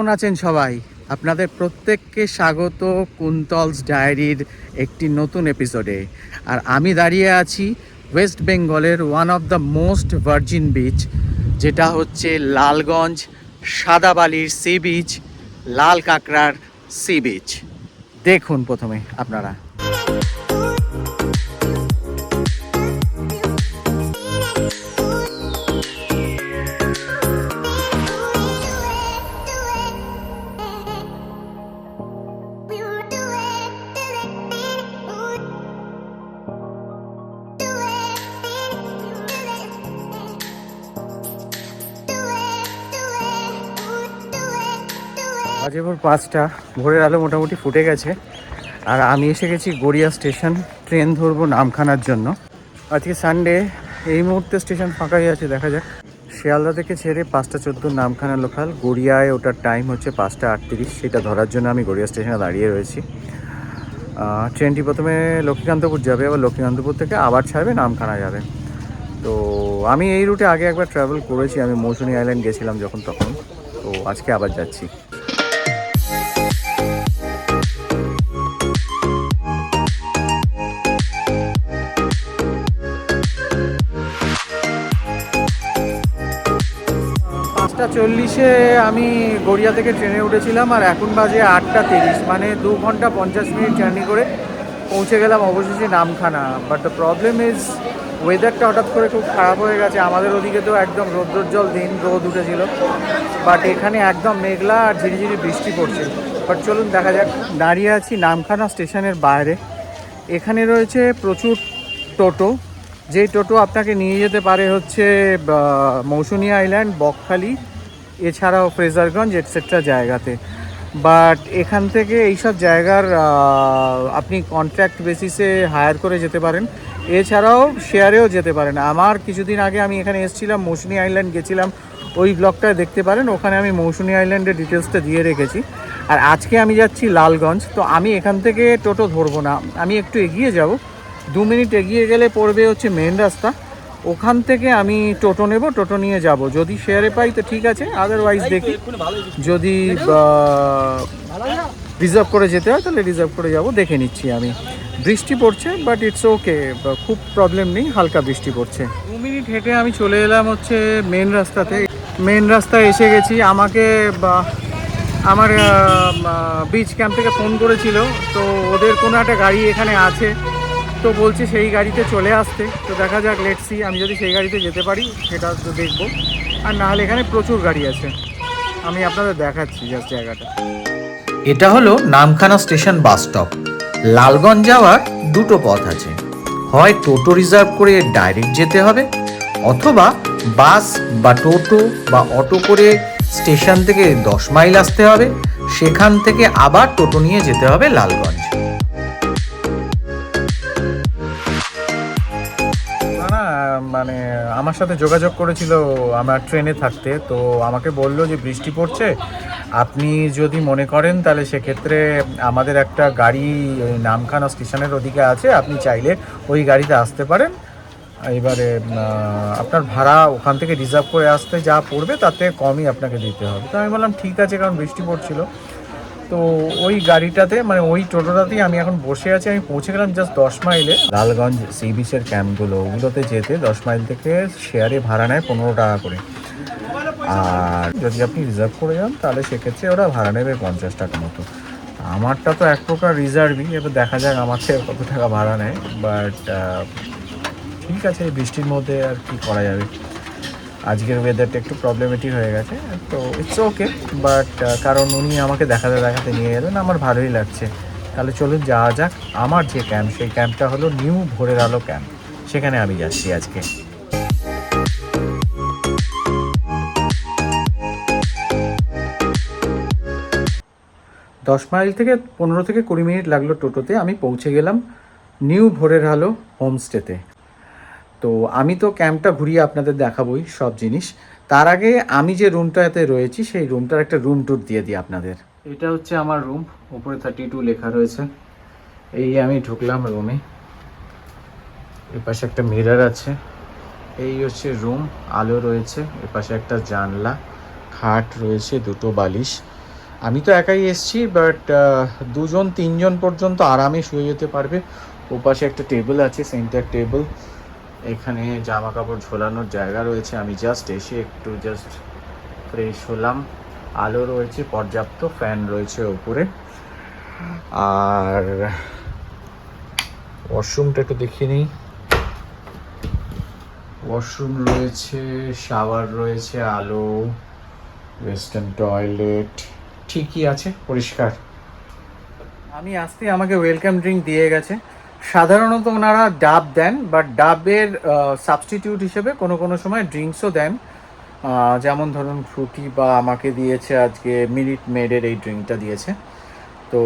কেমন আছেন সবাই? আপনাদের প্রত্যেককে স্বাগত কুন্তলস ডায়েরির একটি নতুন এপিসোডে আর আমি দাঁড়িয়ে আছি ওয়েস্ট বেঙ্গলের one of the most virgin beach যেটা হচ্ছে লালগঞ্জ সাদাবালির সি বিচ লাল কাঁকড়ার সি বিচ দেখুন প্রথমে আপনারা। পাঁচটা, ভোরের আলো মোটামুটি ফুটে গেছে। আর আমি এসে গেছি গড়িয়া স্টেশন, ট্রেন ধরবো নামখানার জন্য। আজকে সানডে এই মুহূর্তে স্টেশন ফাঁকাই আছে, দেখা যাক। শিয়ালদা থেকে ছেড়ে পাঁচটা চোদ্দ নামখানা লোকাল, গড়িয়ায় ওটার টাইম হচ্ছে পাঁচটা আটত্রিশ। সেটা ধরার জন্য আমি গড়িয়া স্টেশনে দাঁড়িয়ে রয়েছি। ট্রেনটি প্রথমে লক্ষ্মীকান্তপুর যাবে, আবার লক্ষ্মীকান্তপুর থেকে আবার ছাড়বে, নামখানা যাবে। তো আমি এই রুটে আগে একবার ট্রাভেল করেছি, আমি মৌসুনি আইল্যান্ড গেছিলাম যখন তখন। তো আজকে আবার যাচ্ছি। পাঁচটা চল্লিশে আমি গড়িয়া থেকে ট্রেনে উঠেছিলাম আর এখন বাজে আটটা তিরিশ। মানে দু ঘণ্টা পঞ্চাশ মিনিট জার্নি করে পৌঁছে গেলাম অবশেষে Namkhana. But the problem is ওয়েদারটা হঠাৎ করে খুব খারাপ হয়ে গেছে। আমাদের ওদিকে তো একদম রৌদ্রোজ্জ্বল দিন রোদ উঠেছিল। বাট এখানে একদম মেঘলা আর ঝিরিঝিরি বৃষ্টি পড়ছে। বাট চলুন দেখা যাক। দাঁড়িয়ে আছি নামখানা স্টেশনের বাইরে। এখানে রয়েছে প্রচুর টোটো। যেই টোটো আপনাকে নিয়ে যেতে পারে হচ্ছে মৌসুনি আইল্যান্ড, বকখালি, এছাড়াও ফ্রেজারগঞ্জ এটসেট্রা জায়গাতে। বাট এখান থেকে এইসব জায়গার আপনি কন্ট্রাক্ট বেসিসে হায়ার করে যেতে পারেন। এছাড়াও শেয়ারেও যেতে পারেন। আমার কিছুদিন আগে আমি এখানে এসেছিলাম, মৌসুনি আইল্যান্ড গেছিলাম। ওই ব্লগটায় দেখতে পারেন, ওখানে আমি মৌসুনি আইল্যান্ডের ডিটেলসটা দিয়ে রেখেছি। আর আজকে আমি যাচ্ছি লালগঞ্জ, তো আমি এখান থেকে টোটো ধরবো না। আমি একটু এগিয়ে যাব। দু মিনিট এগিয়ে গেলে পড়বে হচ্ছে মেন রাস্তা। ওখান থেকে আমি টোটো নেব, টোটো নিয়ে যাব। যদি শেয়ারে পাই তো ঠিক আছে আদারওয়াইজ দেখি। যদি রিজার্ভ করে যেতে হয় তাহলে রিজার্ভ করে যাব, দেখে নিচ্ছি আমি। বৃষ্টি পড়ছে বাট ইটস ওকে খুব প্রবলেম নেই, হালকা বৃষ্টি পড়ছে। দু মিনিট হেঁটে আমি চলে এলাম হচ্ছে মেন রাস্তাতে। মেন রাস্তায় এসে গেছি, আমাকে আমার বিচ ক্যাম্প থেকে ফোন করেছিল। তো ওদের কোনো একটা গাড়ি এখানে আছে। তো বলছে সেই গাড়িতে চলে আসতে। তো দেখা যাক লেটসি আমি যদি সেই গাড়িতে যেতে পারি, সেটা তো দেখব। আর নাহলে এখানে প্রচুর গাড়ি আছে। আমি আপনাদের দেখাচ্ছি জাস্ট জায়গাটা। এটা হলো Namkhana station bus stop. Lalganj যাওয়ার দুটো পথ আছে। হয় টোটো রিজার্ভ করে ডাইরেক্ট যেতে হবে, অথবা বাস বা টোটো বা অটো করে স্টেশন থেকে দশ মাইল আসতে হবে, সেখান থেকে আবার টোটো নিয়ে যেতে হবে লালগঞ্জ। মানে আমার সাথে যোগাযোগ করেছিল আমার ট্রেনে থাকতে, তো আমাকে বলল যে বৃষ্টি পড়ছে, আপনি যদি মনে করেন তাহলে সেক্ষেত্রে আমাদের একটা গাড়ি ওই নামখানা স্টেশনের ওদিকে আছে, আপনি চাইলে ওই গাড়িতে আসতে পারেন। এবারে আপনার ভাড়া ওখান থেকে রিজার্ভ করে আসতে যা পড়বে তাতে কমই আপনাকে দিতে হবে। তো আমি বললাম, ঠিক আছে, কারণ বৃষ্টি পড়ছিল। তো ওই গাড়িটাতে মানে ওই টোটোটাতেই আমি এখন বসে আছি। আমি পৌঁছে গেলাম জাস্ট দশ মাইলে। লালগঞ্জ সি বিচের ক্যাম্পগুলো, ওগুলোতে যেতে দশ মাইল থেকে শেয়ারে ভাড়া নেয় পনেরো টাকা করে। আর যদি আপনি রিজার্ভ করে যান, তাহলে সেক্ষেত্রে ওরা ভাড়া নেবে পঞ্চাশ টাকা মতো। আমারটা তো এক প্রকার রিজার্ভই এবার দেখা যাক আমার থেকে কত টাকা ভাড়া নেয়। বাট ঠিক আছে বৃষ্টির মধ্যে আর কি করা যাবে। আজকের ওয়েদারটা একটু প্রবলেমেটিক হয়ে গেছে, তো ইটস ওকে বাট কারণ উনি আমাকে দেখাতে দেখাতে নিয়ে এলেন, আমার ভালোই লাগছে। তাহলে চলুন যাওয়া যাক, আমার যে ক্যাম্প সেই ক্যাম্পটা হলো নিউ ভোরের আলো ক্যাম্প সেখানে আমি যাচ্ছি আজকে। দশ মাইল থেকে পনেরো থেকে কুড়ি মিনিট লাগল টোটোতে, আমি পৌঁছে গেলাম নিউ ভোরের আলো হোমস্টেতে তো আমি তো ক্যাম্পটা ঘুরিয়ে আপনাদের দেখাবোই সব জিনিস। তার আগে আমি যে রুমটাতে রয়েছি, সেই রুমটার একটা রুম ট্যুর দিয়ে দিই আপনাদের। এটা হচ্ছে আমার রুম উপরে থার্টি টু লেখা রয়েছে। এই আমি ঢুকলাম রুমে। এর পাশে একটা মিরর আছে। এই হচ্ছে রুম, আলো রয়েছে। এর পাশে একটা জানলা, খাট রয়েছে, দুটো বালিশ। আমি তো একাই এসছি বাট দুজন, তিনজন পর্যন্ত আরামে শুয়ে যেতে পারবে। ওপাশে একটা টেবিল আছে সেন্টার টেবিল এখানে জামা কাপড় ঝোলানোর জায়গা রয়েছে। আমি জাস্ট এসে একটু জাস্ট ফ্রেশ হলাম। আলো রয়েছে, পর্যাপ্ত ফ্যান রয়েছে ওপরে। আর ওয়াশরুমটা একটু দেখিয়ে নিই। ওয়াশরুম রয়েছে শাওয়ার রয়েছে, আলো ওয়েস্টার্ন টয়লেট ঠিকই আছে, পরিষ্কার। আমি আসতে আমাকে ওয়েলকাম ড্রিঙ্ক দিয়ে গেছে। সাধারণত ওনারা ডাব দেন বাট ডাবের সাবস্টিটিউট হিসেবে কোনো কোনো সময় ড্রিঙ্কসও দেন। যেমন ধরুন ফ্রুটি বা আমাকে দিয়েছে আজকে মিনিট মেডের এই ড্রিঙ্কটা দিয়েছে। তো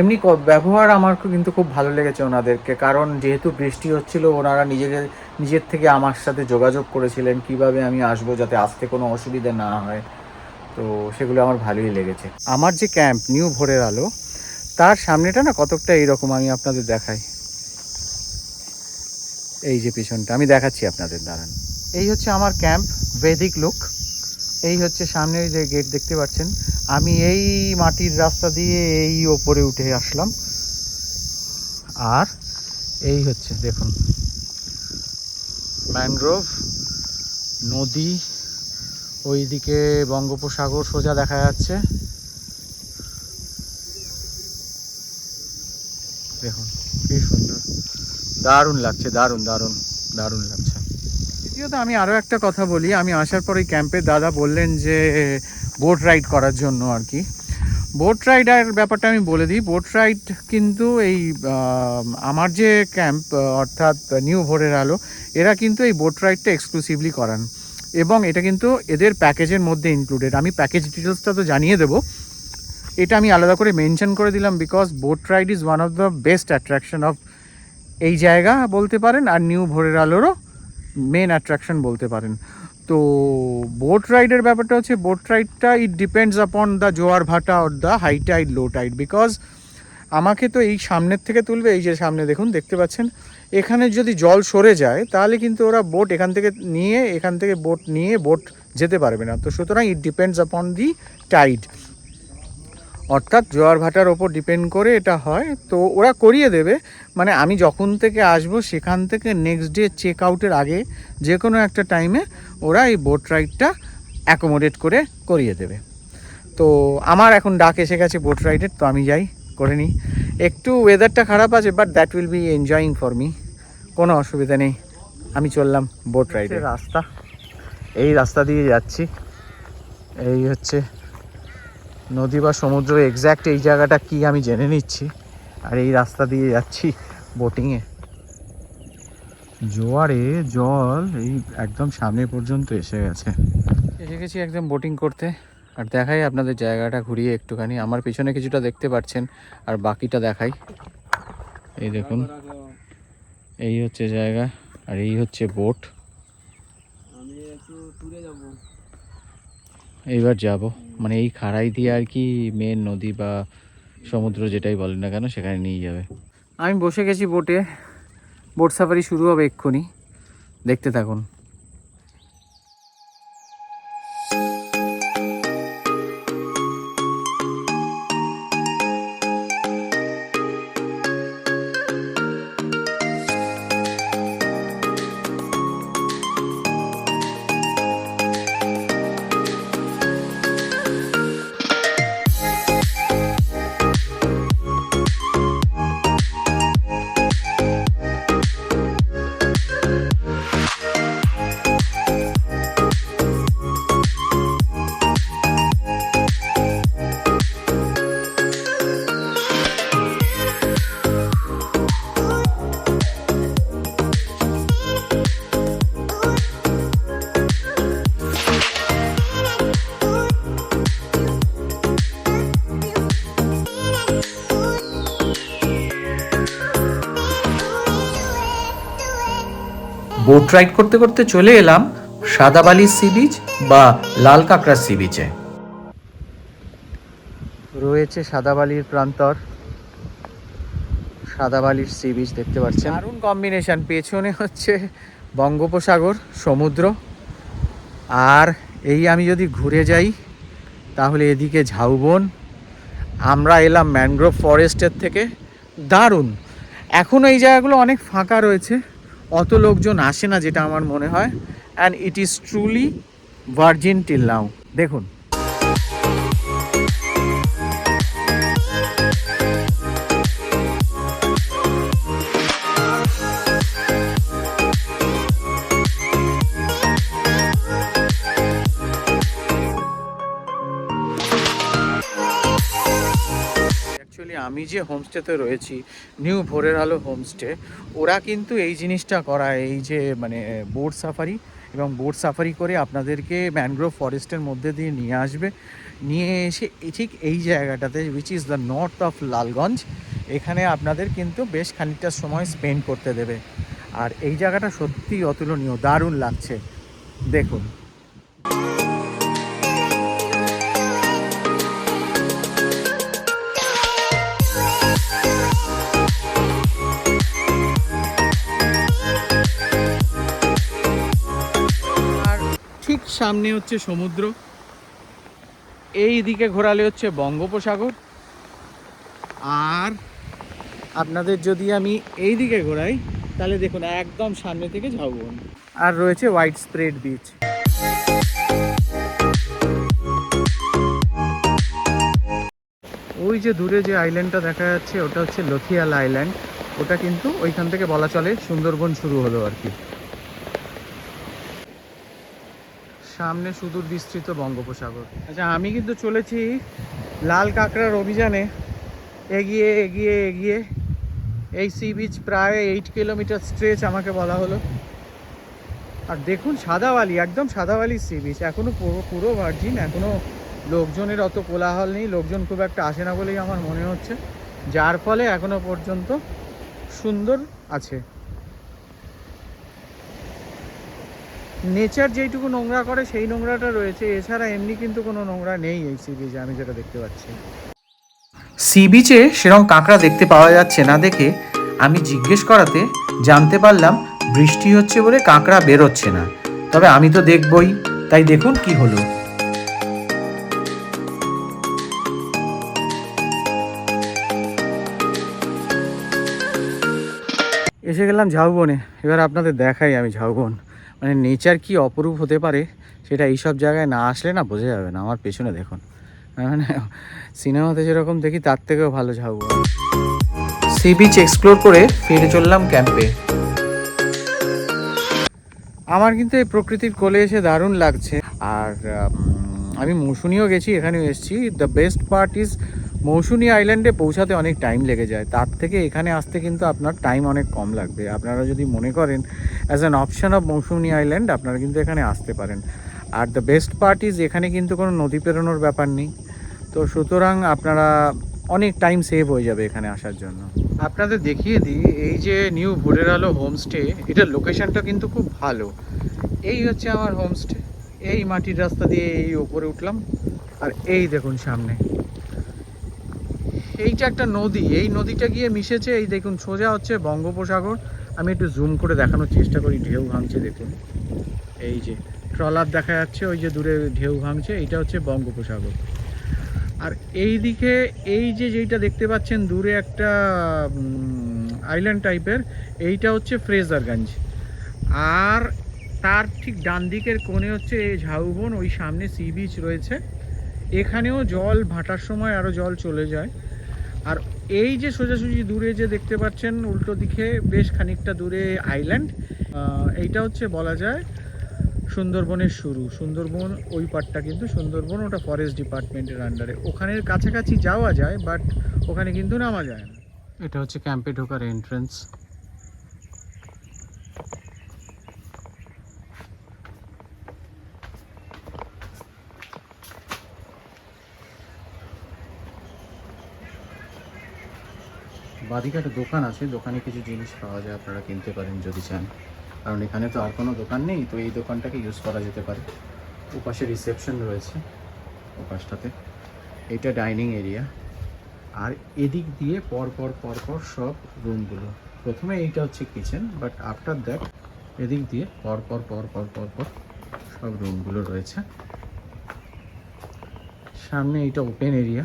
এমনি ব্যবহার আমার কিন্তু খুব ভালো লেগেছে ওনাদেরকে, কারণ যেহেতু বৃষ্টি হচ্ছিল, ওনারা নিজেদের নিজের থেকে আমার সাথে যোগাযোগ করেছিলেন, কীভাবে আমি আসব যাতে আসতে কোনো অসুবিধা না হয়। তো সেগুলো আমার ভালোই লেগেছে। আমার যে ক্যাম্প নিউ ভোরের আলো, তার সামনেটা না কতকটা এইরকম আমি আপনাদের দেখাই। এই যে পিছনটা, আমি দেখাচ্ছি আপনাদের, দাঁড়ান। এই হচ্ছে আমার ক্যাম্প বেদিক লুক এই হচ্ছে সামনে যে গেট দেখতে পাচ্ছেন, আমি এই মাটির রাস্তা দিয়ে এই ওপরে উঠে আসলাম। আর এই হচ্ছে, দেখুন ম্যানগ্রোভ নদী, ওইদিকে বঙ্গোপসাগর সোজা দেখা যাচ্ছে। দেখুন, কি সুন্দর। দারুণ লাগছে, দারুণ দারুণ দারুণ লাগছে। দ্বিতীয়ত আমি আরও একটা কথা বলি, আমি আসার পর এই ক্যাম্পে দাদা বললেন যে বোট রাইড করার জন্য আর কি। বোট রাইডার ব্যাপারটা আমি বলে দিই বোট রাইড কিন্তু এই আমার যে ক্যাম্প, অর্থাৎ নিউ ভোরের আলো, এরা কিন্তু এই বোট রাইডটা এক্সক্লুসিভলি করান। এবং এটা কিন্তু এদের প্যাকেজের মধ্যে ইনক্লুডেড আমি প্যাকেজ ডিটেলসটা তো জানিয়ে দেবো। এটা আমি আলাদা করে মেনশন করে দিলাম because boat ride is one of the best attraction of এই জায়গা বলতে পারেন আর নিউ ভোরের আলোরও মেন অ্যাট্রাকশন বলতে পারেন। তো বোট রাইডের ব্যাপারটা হচ্ছে বোট রাইডটা ইট ডিপেন্ডস আপন দ্য জোয়ার ভাটা or the high tide low tide because আমাকে তো এই সামনের থেকে তুলবে, এই যে সামনে দেখুন, দেখতে পাচ্ছেন? এখানে যদি জল সরে যায়, তাহলে কিন্তু ওরা বোট এখান থেকে নিয়ে, এখান থেকে বোট নিয়ে বোট যেতে পারবে না। তো সুতরাং ইট ডিপেন্ডস আপন দি টাইড অর্থাৎ জোয়ার ভাটার ওপর ডিপেন্ড করে এটা হয়, তো ওরা করিয়ে দেবে। মানে আমি যখন থেকে আসব, সেখান থেকে নেক্সট ডে চেক আউটের আগে যে কোনো একটা টাইমে ওরা এই বোট রাইডটা অ্যাকোমোডেট করে করিয়ে দেবে। তো আমার এখন ডাক এসে গেছে বোট রাইডের তো আমি যাই, করে নিই। একটু ওয়েদারটা খারাপ আছে but that will be enjoying for me কোনো অসুবিধা নেই, আমি চললাম বোট রাইডে রাস্তা, এই রাস্তা দিয়ে যাচ্ছি। এই হচ্ছে নদী বা সমুদ্র এক্স্যাক্ট এই জায়গাটা কি আমি জেনে নিচ্ছি। আর এই রাস্তা দিয়ে যাচ্ছি বোটিংয়ে জোয়ারে জল এই একদম সামনে পর্যন্ত এসে গেছে। এসে গেছি একদম বোটিং করতে। আর দেখাই আপনাদের জায়গাটা ঘুরিয়ে একটুখানি। আমার পিছনে কিছুটা দেখতে পাচ্ছেন আর বাকিটা দেখাই। এই দেখুন এই হচ্ছে জায়গা আর এই হচ্ছে বোট আমি একটু ট্যুরে যাব। এইবার যাব। মানে এই খাড়াই দিয়ে আর কি মেন নদী বা সমুদ্র যেটাই বলেন না কেন, সেখানে নিয়ে যাবে। আমি বসে গেছি বোটে বোট সাফারি শুরু হবে এক্ষুনি। দেখতে থাকুন। বোট রাইড করতে করতে চলে এলাম সাদাবালির সি বিচ বা লাল কাঁকড়ার সি বিচে রয়েছে সাদাবালির প্রান্তর, সাদাবালির সি বিচ দেখতে পাচ্ছেন। দারুণ কম্বিনেশন পেছনে হচ্ছে বঙ্গোপসাগর, সমুদ্র। আর এই আমি যদি ঘুরে যাই, তাহলে এদিকে ঝাউবন। আমরা এলাম ম্যানগ্রোভ ফরেস্টের থেকে। দারুণ! এখন এই জায়গাগুলো অনেক ফাঁকা রয়েছে। অত লোকজন আসে না, যেটা আমার মনে হয়। And it is truly virgin till now দেখুন। আমি যে হোমস্টেতে রয়েছি নিউ ভোরের আলো হোমস্টে ওরা কিন্তু এই জিনিসটা করায়, এই যে মানে বোট সাফারি এবং বোট সাফারি করে আপনাদেরকে ম্যানগ্রোভ ফরেস্টের মধ্যে দিয়ে নিয়ে আসবে। নিয়ে এসে ঠিক এই জায়গাটাতে which is the north of Lalganj, এখানে আপনাদের কিন্তু বেশ খানিকটা সময় স্পেন্ড করতে দেবে। আর এই জায়গাটা সত্যিই অতুলনীয়, দারুণ লাগছে। দেখুন। সামনে হচ্ছে সমুদ্র। এই দিকে ঘোরালে হচ্ছে বঙ্গোপসাগর। আর আপনাদের যদি আমি এই দিকে ঘোরাই, তাহলে দেখুন একদম সামনে থেকে ঝাউবন। আর রয়েছে হোয়াইট স্প্রেড বিচ ওই যে দূরে যে আইল্যান্ডটা দেখা যাচ্ছে, ওটা হচ্ছে লথিয়াল আইল্যান্ড ওটা কিন্তু ওইখান থেকে বলা চলে সুন্দরবন শুরু হলো আর কি। সামনে সুদূর বিস্তৃত বঙ্গোপসাগর। আচ্ছা আমি কিন্তু চলেছি লাল কাঁকড়ার অভিযানে। এগিয়ে এগিয়ে এগিয়ে। এই সি বিচ প্রায় এইট কিলোমিটার স্ট্রেচ আমাকে বলা হলো। আর দেখুন সাদাওয়ালি একদম সাদাওয়ালি সি বিচ এখনও পুরো পুরো ভার্জিন এখনও লোকজনের অত কোলাহল নেই। লোকজন খুব একটা আসে না বলেই আমার মনে হচ্ছে। যার ফলে এখনও পর্যন্ত সুন্দর আছে। নেচার যেইটুকু নোংরা করে সেই নোংরাটা রয়েছে। এছাড়া এমনি কিন্তু কোনো নোংরা নেই এই সি বিচে আমি যেটা দেখতে পাচ্ছি। সি বিচে সেরকম কাঁকড়া দেখতে পাওয়া যাচ্ছে না দেখে আমি জিজ্ঞেস করাতে জানতে পারলাম বৃষ্টি হচ্ছে বলে কাঁকড়া বেরোচ্ছে না। তবে আমি তো দেখবই তাই দেখুন কি হলো। এসে গেলাম ঝাউবনে। এবার আপনাদের দেখাই আমি ঝাউবন। মানে নেচার কি অপরূপ হতে পারে সেটা এইসব জায়গায় না আসলে না বোঝা যাবে না, আমার পেছনে দেখুন। মানে সিনেমাতে যেরকম দেখি তার থেকেও ভালো ঝাউবন। সি বিচ এক্সপ্লোর করে ফিরে চললাম ক্যাম্পে। আমার কিন্তু এই প্রকৃতির কোলে এসে দারুণ লাগছে। আর আমি মৌসুনিও গেছি, এখানেও এসেছি। The best part is Mousuni আইল্যান্ডে পৌঁছাতে অনেক টাইম লেগে যায়। তার থেকে এখানে আসতে কিন্তু আপনার টাইম অনেক কম লাগবে। আপনারা যদি মনে করেন as an option of Mousuni island, আপনারা কিন্তু এখানে আসতে পারেন। আর দ্য বেস্ট পার্ট ইজ এখানে কিন্তু কোনো নদী পেরোনোর ব্যাপার নেই। তো সুতরাং আপনারা অনেক টাইম সেভ হয়ে যাবে এখানে আসার জন্য। আপনাদের দেখিয়ে দিই, এই যে নিউ ভোরের আলো হোমস্টে এটার লোকেশানটা কিন্তু খুব ভালো। এই হচ্ছে আমার হোমস্টে এই মাটির রাস্তা দিয়ে এই ওপরে উঠলাম। আর এই দেখুন সামনে। এইটা একটা নদী, এই নদীটা গিয়ে মিশেছে, এই দেখুন, সোজা হচ্ছে বঙ্গোপসাগর। আমি একটু জুম করে দেখানোর চেষ্টা করি, ঢেউ ভাঙছে, দেখুন। এই যে ট্রলার দেখা যাচ্ছে, ওই যে দূরে ঢেউ ভাঙছে, এইটা হচ্ছে বঙ্গোপসাগর। আর এই দিকে এই যে যেইটা দেখতে পাচ্ছেন, দূরে একটা আইল্যান্ড টাইপের এইটা হচ্ছে ফ্রেজারগঞ্জ আর তার ঠিক ডান দিকের কোণে হচ্ছে এই ঝাউবন, ওই সামনে সি বিচ রয়েছে। এখানেও জল ভাটার সময় আরও জল চলে যায়। আর এই যে সোজাসুজি দূরে যে দেখতে পাচ্ছেন উল্টো দিকে বেশ খানিকটা দূরে আইল্যান্ড এইটা হচ্ছে বলা যায় সুন্দরবনের শুরু। সুন্দরবন ওই পার্টটা কিন্তু সুন্দরবন, ওটা ফরেস্ট ডিপার্টমেন্টের আন্ডারে ওখানের কাছাকাছি যাওয়া যায় বাট ওখানে কিন্তু নামা যায় না। এটা হচ্ছে ক্যাম্পে ঢোকার এন্ট্রান্স বাদিকে একটা দোকান আছে, দোকানে কিছু জিনিস পাওয়া যায়, আপনারা কিনতে পারেন যদি চান। কারণ এখানে তো আর কোনো দোকান নেই, তো এই দোকানটাকে ইউজ করা যেতে পারে। ওপাশে রিসেপশন রয়েছে, ওপাশটাতে। এটা ডাইনিং এরিয়া আর এদিক দিয়ে পর পর পর পর সব রুমগুলো প্রথমে এইটা হচ্ছে কিচেন বাট আফটার দ্যাট এদিক দিয়ে পর পর পর পর পর পর সব রুমগুলো রয়েছে। সামনে এইটা ওপেন এরিয়া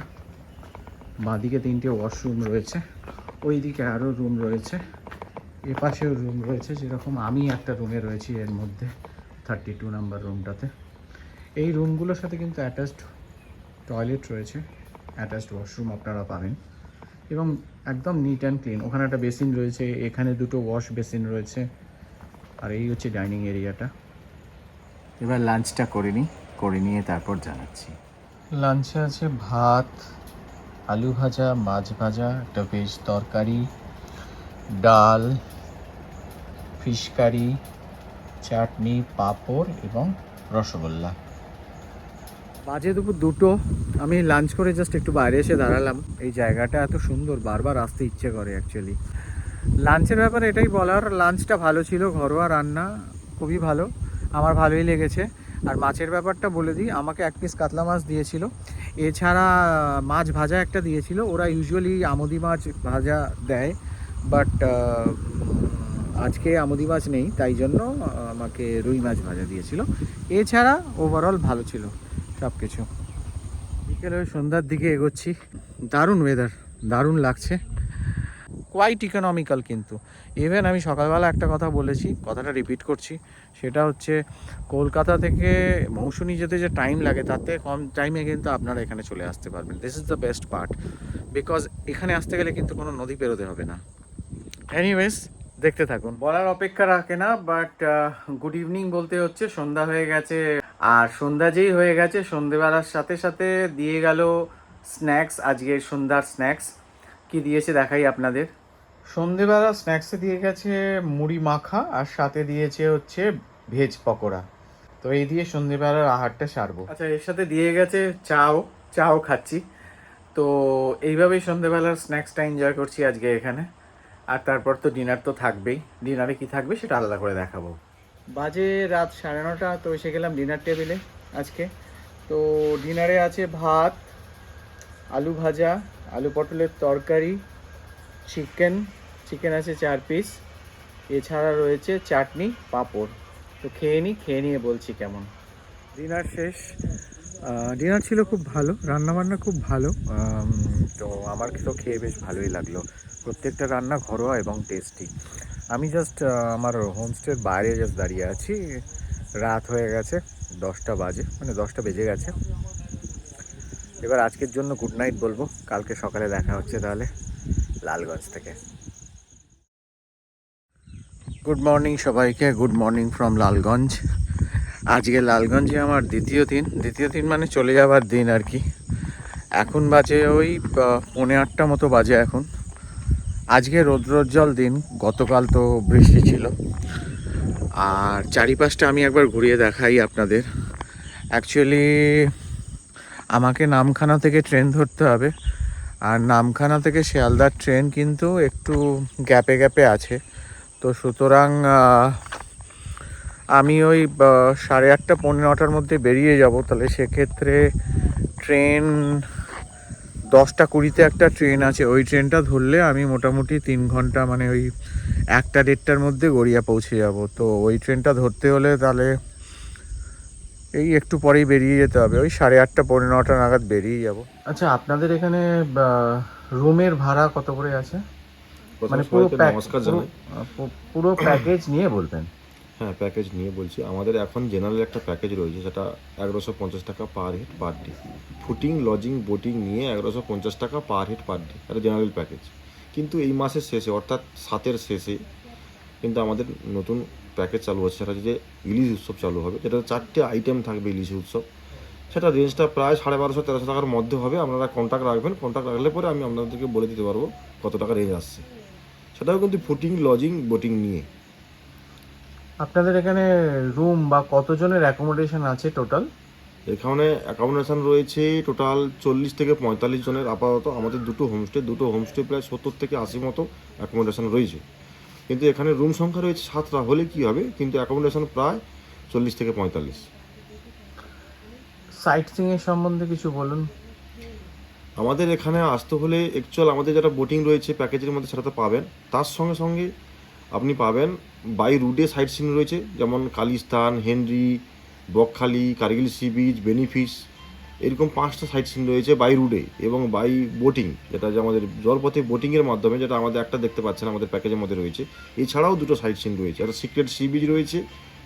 বাঁদিকে তিনটে ওয়াশরুম রয়েছে। ওইদিকে আরও রুম রয়েছে। এ পাশেও রুম রয়েছে, যেরকম আমি একটা রুমে রয়েছি, এর মধ্যে থার্টি টু নাম্বার রুমটাতে এই রুমগুলোর সাথে কিন্তু অ্যাটাচড টয়লেট রয়েছে অ্যাটাচড ওয়াশরুম আপনারা পাবেন। এবং একদম নিট অ্যান্ড ক্লিন ওখানে একটা বেসিন রয়েছে, এখানে দুটো ওয়াশ বেসিন রয়েছে, আর এই হচ্ছে ডাইনিং এরিয়াটা এবার লাঞ্চটা করে নিই, করে নিয়ে তারপর জানাচ্ছি। লাঞ্চে আছে ভাত আলু ভাজা, মাছ ভাজা একটা ভেজ তরকারি, ডাল, ফিশ কারি, চাটনি, পাঁপড় এবং রসগোল্লা। বাজে দুপুর দুটো। আমি লাঞ্চ করে জাস্ট একটু বাইরে এসে দাঁড়ালাম। এই জায়গাটা এত সুন্দর, বারবার আসতে ইচ্ছে করে অ্যাকচুয়ালি লাঞ্চের ব্যাপারে এটাই বলার লাঞ্চটা ভালো ছিল, ঘরোয়া রান্না, খুবই ভালো। আমার ভালোই লেগেছে। আর মাছের ব্যাপারটা বলে দিই, আমাকে এক পিস কাতলা মাছ দিয়েছিল। এছাড়া মাছ ভাজা একটা দিয়েছিল, ওরা ইউজুয়ালি আমদি মাছ ভাজা দেয় বাট আজকে আমদি মাছ নেই, তাই জন্য আমাকে রুই মাছ ভাজা দিয়েছিল। এছাড়া ওভারঅল ভালো ছিল সব কিছু বিকেলে সন্ধ্যার দিকে এগোচ্ছি। দারুণ ওয়েদার দারুণ লাগছে। কোয়াইট ইকোনমিক্যাল কিন্তু। ইভেন আমি সকালবেলা একটা কথা বলেছি, কথাটা রিপিট করছি, সেটা হচ্ছে কলকাতা থেকে মৌসুমি যেতে যে টাইম লাগে, তার থেকে কম টাইমে কিন্তু আপনারা এখানে চলে আসতে পারবেন। This is the best part because এখানে আসতে গেলে কিন্তু কোনো নদী পেরোতে হবে না। এনিওয়েজ দেখতে থাকুন। বলার অপেক্ষা রাখে না বাট গুড ইভিনিং বলতে হচ্ছে, সন্ধ্যা হয়ে গেছে। আর সন্ধ্যা যেই হয়ে গেছে, সন্ধেবেলার সাথে সাথে দিয়ে গেল স্ন্যাক্স আজকের সন্ধ্যার স্ন্যাক্স কি দিয়েছে দেখাই আপনাদের। সন্ধেবেলা স্ন্যাক্সে দিয়ে গেছে মুড়ি মাখা আর সাথে দিয়েছে হচ্ছে ভেজ পকোড়া। তো এই দিয়ে সন্ধেবেলার আহারটা সারবো। আচ্ছা এর সাথে দিয়ে গেছে চাও চাও খাচ্ছি। তো এইভাবেই সন্ধেবেলার স্ন্যাক্সটা এনজয় করছি আজকে এখানে। আর তারপর তো ডিনার তো থাকবেই। ডিনারে কি থাকবে সেটা আলাদা করে দেখাবো। বাজে রাত সাড়ে নটা তো এসে গেলাম ডিনার টেবিলে আজকে। তো ডিনারে আছে ভাত আলু ভাজা আলু পটলের তরকারি চিকেন চিকেন আছে চার পিস এছাড়া রয়েছে চাটনি পাঁপড়। তো খেয়ে নিই খেয়ে নিয়ে বলছি কেমন। ডিনার শেষ। ডিনার ছিল খুব ভালো রান্নাবান্না খুব ভালো। তো আমার তো খেয়ে বেশ ভালোই লাগল। প্রত্যেকটা রান্না ঘরোয়া এবং টেস্টি আমি জাস্ট আমার হোমস্টের বাইরে জাস্ট দাঁড়িয়ে আছি। রাত হয়ে গেছে দশটা বাজে মানে দশটা বেজে গেছে। এবার আজকের জন্য গুড নাইট বলব। কালকে সকালে দেখা হচ্ছে তাহলে। লালগঞ্জ থেকে। গুড মর্নিং সবাইকে গুড মর্নিং ফ্রম লালগঞ্জ। আজকে লালগঞ্জে আমার দ্বিতীয় দিন। দ্বিতীয় দিন মানে চলে যাওয়ার দিন আর কি। এখন বাজে ওই পৌনে আটটা মতো বাজে এখন। আজকে রৌদ্রোজ্জ্বল দিন, গতকাল তো বৃষ্টি ছিল। আর চারিপাশটা আমি একবার ঘুরিয়ে দেখাই আপনাদের। অ্যাকচুয়ালি আমাকে নামখানা থেকে ট্রেন ধরতে হবে। আর নামখানা থেকে শিয়ালদার ট্রেন কিন্তু একটু গ্যাপে গ্যাপে আছে। তো সুতরাং আমি ওই সাড়ে আটটা, পৌনে নটার মধ্যে বেরিয়ে যাব। তাহলে সেক্ষেত্রে ট্রেন, দশটা কুড়িতে একটা ট্রেন আছে। ওই ট্রেনটা ধরলে আমি মোটামুটি তিন ঘণ্টা মানে ওই একটা দেড়টার মধ্যে গড়িয়া পৌঁছে যাব। তো ওই ট্রেনটা ধরতে হলে তাহলে এই একটু পরেই বেরিয়ে যেতে হবে। ওই সাড়ে আটটা পৌনে নটা নাগাদ বেরিয়ে যাব। আচ্ছা আপনাদের এখানে রুমের ভাড়া কত করে আছে? মানে পুরো পুরো প্যাকেজ নিয়ে বলবেন? হ্যাঁ প্যাকেজ নিয়ে বলছি। আমাদের এখন জেনারেল একটা প্যাকেজ রয়েছে সেটা এগারোশো পঞ্চাশ টাকা per head per day fooding lodging boating নিয়ে এগারোশো পঞ্চাশ টাকা পার হেড পার ডে এটা জেনারেল প্যাকেজ কিন্তু এই মাসের শেষে অর্থাৎ সাতের শেষে কিন্তু আমাদের নতুন প্যাকেজ চালু হচ্ছে সেটা যে ইলিশ উৎসব চালু হবে যেটা চারটে আইটেম থাকবে ইলিশ উৎসব সেটা রেঞ্জটা প্রায় সাড়ে বারোশো তেরোশো টাকার মধ্যে হবে আপনারা কন্ট্যাক্ট রাখবেন কন্ট্যাক্ট রাখলে পরে আমি আপনাদেরকে বলে দিতে পারব কত টাকা রেঞ্জ আসছে। সেটাও কিন্তু ফুটিং লজিং বোটিং নিয়ে। আপনাদের এখানে রুম বা কতজনের অ্যাকোমোডেশন আছে টোটাল এখানে অ্যাকোমোডেশন রয়েছে টোটাল চল্লিশ থেকে পঁয়তাল্লিশ জনের আপাতত। আমাদের দুটো হোমস্টে দুটো হোমস্টে প্রায় সত্তর থেকে আশি মতো অ্যাকোমোডেশন রয়েছে। কিন্তু এখানে রুম সংখ্যা রয়েছে সাতটা হলে কি হবে? কিন্তু অ্যাকোমোডেশন প্রায় চল্লিশ থেকে পঁয়তাল্লিশ। সাইট সিং এর সম্বন্ধে কিছু বলুন। আমাদের এখানে আসতে হলে অ্যাকচুয়াল আমাদের যেটা বোটিং রয়েছে প্যাকেজের মধ্যে সেটা তো পাবেন। তার সঙ্গে সঙ্গে আপনি পাবেন বাই রুটে সাইট সিন রয়েছে যেমন Khalistan Henry Bakkhali Kargil sea beach বেনিফিস এরকম পাঁচটা সাইট সিন রয়েছে বাই রুডে এবং বাই বোটিং যেটা যে আমাদের জলপথে বোটিংয়ের মাধ্যমে, যেটা আমাদের একটা দেখতে পাচ্ছেন, আমাদের প্যাকেজের মধ্যে রয়েছে। এছাড়াও দুটো সাইট সিন রয়েছে। একটা সিক্রেট সি বিচ রয়েছে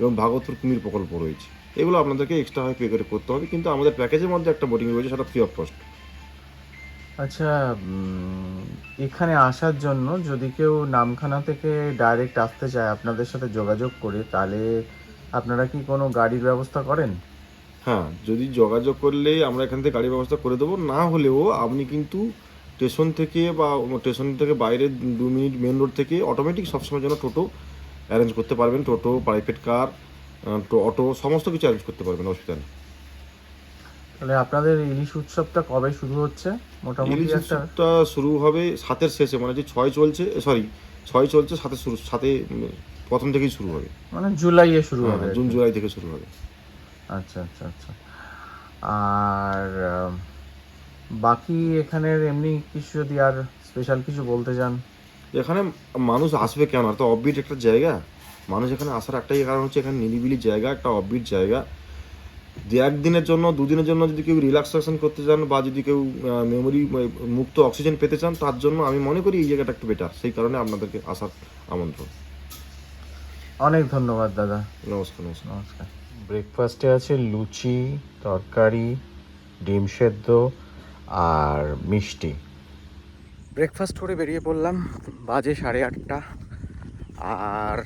এবং ভাগবতপুর কুমির প্রকল্প রয়েছে। এগুলো আপনাদেরকে এক্সট্রা হয় পে করে করতে হবে, কিন্তু আমাদের প্যাকেজের মধ্যে একটা বোটিং রয়েছে, সেটা ফ্রি অফ কস্ট আচ্ছা এখানে আসার জন্য যদি কেউ নামখানা থেকে ডাইরেক্ট আসতে চায় আপনাদের সাথে যোগাযোগ করে, তাহলে আপনারা কি কোনো গাড়ির ব্যবস্থা করেন? হ্যাঁ যদি যোগাযোগ করলে আমরা এখান থেকে গাড়ির ব্যবস্থা করে দেবো। না হলেও আপনি কিন্তু স্টেশন থেকে বা স্টেশন থেকে বাইরে দু মিনিট মেন রোড থেকে অটোমেটিক সবসময় জন্য টোটো অ্যারেঞ্জ করতে পারবেন। টোটো প্রাইভেট কার অটো সমস্ত কিছু অ্যারেঞ্জ করতে পারবেন অসুবিধা নেই। তাহলে আপনাদের ইলিশ উৎসবটা কবে শুরু হচ্ছে? মোটামুটি ইলিশ উৎসবটা শুরু হবে সাতের শেষে মানে যে ছয় চলছে সরি ছয় চলছে সাথে শুরু সাথে প্রথম থেকেই শুরু হবে। মানে জুলাইয়ে শুরু হ্যাঁ, হবে। জুন জুলাই থেকে শুরু হবে। আচ্ছা আচ্ছা আচ্ছা। আর বাকি এখানের এমনি কিছু যদি আর স্পেশাল কিছু বলতে চান? এখানে মানুষ আসবে কেন? আর তো অফবিট একটা জায়গা। মানুষ এখানে আসার একটাই কারণ হচ্ছে এখানে নিরিবিলি জায়গা একটা অফবিট জায়গা। যে একদিনের জন্য দুদিনের জন্য যদি কেউ রিল্যাক্সেশন করতে চান বা যদি কেউ মেমোরি মুক্ত অক্সিজেন পেতে চান তার জন্য আমি মনে করি এই জায়গাটা একটু বেটার সেই কারণে আপনাদেরকে আসার আমন্ত্রণ। অনেক ধন্যবাদ দাদা। নমস্কার নমস্কার। নমস্কার। ব্রেকফাস্টে আছে লুচি তরকারি ডিম সেদ্ধ আর মিষ্টি। ব্রেকফাস্ট করে বেরিয়ে পড়লাম বাজে সাড়ে আটটা। আর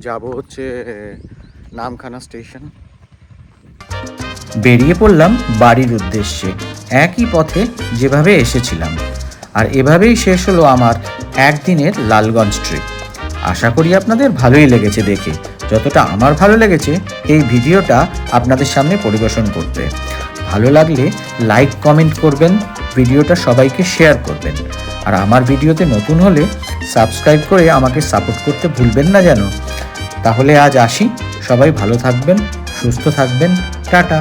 যাব হচ্ছে নামখানা স্টেশন। বেরিয়ে পড়লাম বাড়ির উদ্দেশ্যে। একই পথে যেভাবে এসেছিলাম। আর এভাবেই শেষ হলো আমার একদিনের লালগঞ্জ ট্রিপ আশা করি আপনাদের ভালোই লেগেছে দেখে। যতটা আমার ভালো লেগেছে, এই ভিডিওটা আপনাদের সামনে পরিবেশন করতে। ভালো লাগলে লাইক কমেন্ট করবেন, ভিডিওটা সবাইকে শেয়ার করবেন। আর আমার ভিডিওতে নতুন হলে সাবস্ক্রাইব করে আমাকে সাপোর্ট করতে ভুলবেন না যেন। তাহলে আজ আসি, সবাই ভালো থাকবেন, সুস্থ থাকবেন, টাটা।